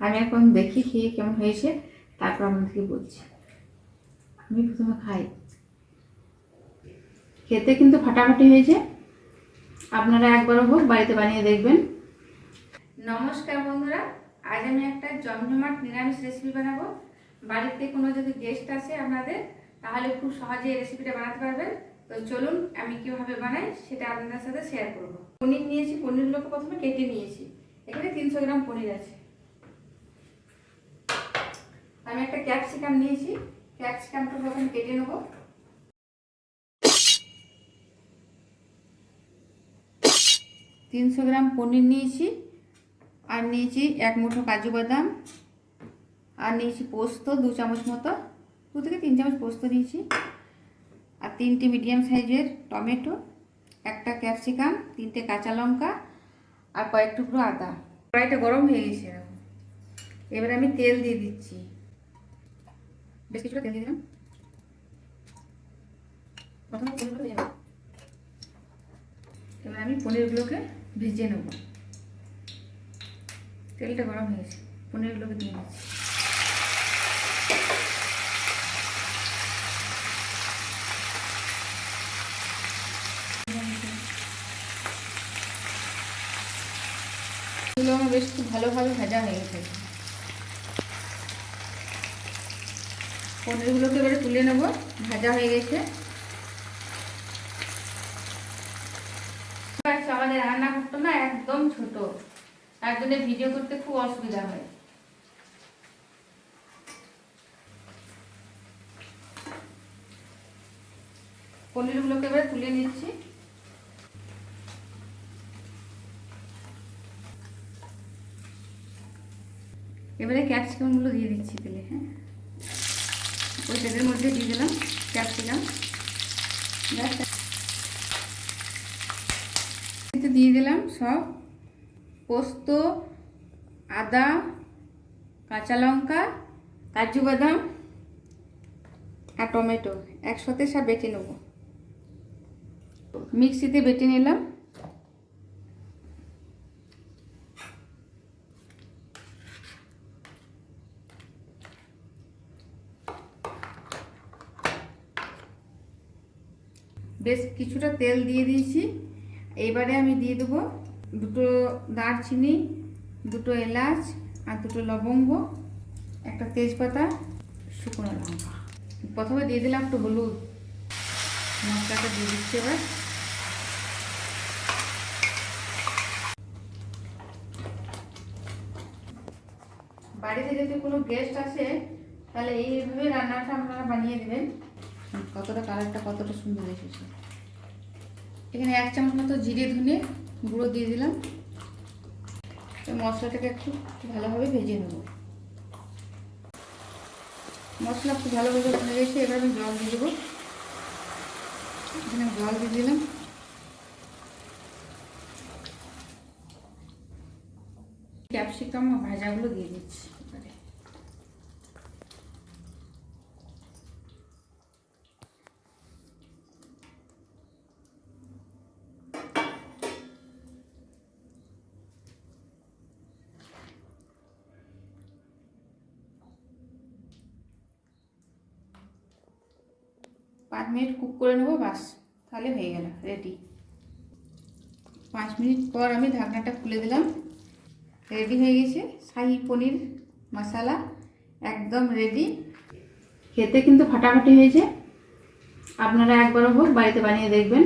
আমি এখন দেখি খেয়ে কেমন হয়েছে, তারপর আপনাদেরকে বলছি। আমি প্রথমে খাই। খেতে কিন্তু ফাটাফাটি হয়েছে। আপনারা একবারও হোক বাড়িতে বানিয়ে দেখবেন। নমস্কার বন্ধুরা, আজ আমি একটা জমজমাট নিরামিষ রেসিপি বানাবো। বাড়িতে কোনো যদি গেস্ট আসে আপনাদের, তাহলে খুব সহজে এই রেসিপিটা বানাতে পারবেন। তো চলুন, আমি কীভাবে বানাই সেটা আপনাদের সাথে শেয়ার করব। পনির নিয়েছি, পনিরগুলোকে প্রথমে কেটে নিয়েছি। এখানে তিনশো গ্রাম পনির আছে আমি একটা ক্যাপসিকাম নিয়েছি। ক্যাপসিকামটা প্রথমে কেটে নেব। তিনশো গ্রাম পনির নিয়েছি, আর নিয়েছি এক মুঠো কাজু বাদাম, আর নিয়েছি পোস্ত, দু চামচ মতো, দু থেকে তিন চামচ পোস্ত নিয়েছি, আর তিনটে মিডিয়াম সাইজের টমেটো, একটা ক্যাপসিকাম তিনটে কাঁচা লঙ্কা, আর কয়েক টুকরো আদা। কড়াইটা গরম হয়ে গেছে। এবার আমি তেল দিয়ে দিচ্ছি। বেশ কিছুটা তেল দিয়ে দিলাম। প্রথমে পনিরগুলো ভেজে নেব। এবার আমি পনিরগুলোকে ভেজে নেব। তেলটা গরম হয়ে গেছে। পনিরগুলোকে দিয়ে দিচ্ছি। বেশ খুব ভালোভাবে ভাজা হয়ে গেছে। পনিরগুলোকে এবারে তুলে নেব, ভাজা হয়ে গেছে। আমাদের রান্না করতো না একদম ছোট, তার ভিডিও করতে খুব অসুবিধা হয়। পনিরগুলোকে এবারে তুলে নিচ্ছি। এবারে ক্যাপসিকামগুলো দিয়ে দিচ্ছি তেলে হ্যাঁ। ওই তেলের মধ্যে দিয়ে দিলাম ক্যাপসিকাম। দিয়ে দিলাম সব পোস্ত, আদা, কাঁচা লঙ্কা, কাজু বাদাম আর টমেটো। একসাথে সব বেটে নেব। মিক্সিতে বেটে নিলাম। বেশ কিছুটা তেল দিয়ে দিয়েছি। এইবারে আমি দিয়ে দেবো দুটো দারচিনি, দুটো এলাচ আর দুটো লবঙ্গ, একটা তেজপাতা, শুকনো লঙ্কা। প্রথমে দিয়ে দিলাম একটু হলুদ। মশলাটা দিয়ে দিচ্ছি এবার। বাড়িতে যদি কোনো গেস্ট আসে, তাহলে এইভাবে রান্নাটা আপনারা বানিয়ে দেবেন। কতটা কালারটা কতটা সুন্দর এসেছে। এখানে এক চামচ মতো জিরে ধুনে গুঁড়ো দিয়ে দিলাম। মশলাটাকে একটু ভালোভাবে ভেজে নেব। মশলা খুব ভালোভাবে ভেজে গেছে, এবার আমি জল দিয়ে দেবো। এখানে জল দিয়ে দিলাম। ক্যাপসিকাম ভাজাগুলো দিয়ে দিচ্ছি এবারে পাঁচ মিনিট কুক করে নেব, বাস। তাহলে হয়ে গেল রেডি পাঁচ মিনিট পর আমি ঢাকনাটা খুলে দিলাম। রেডি হয়ে গেছে, শাহি পনির মশালা একদম রেডি খেতে কিন্তু ফাটাফাটি হয়েছে। আপনারা একবারও হোক বাড়িতে বানিয়ে দেখবেন।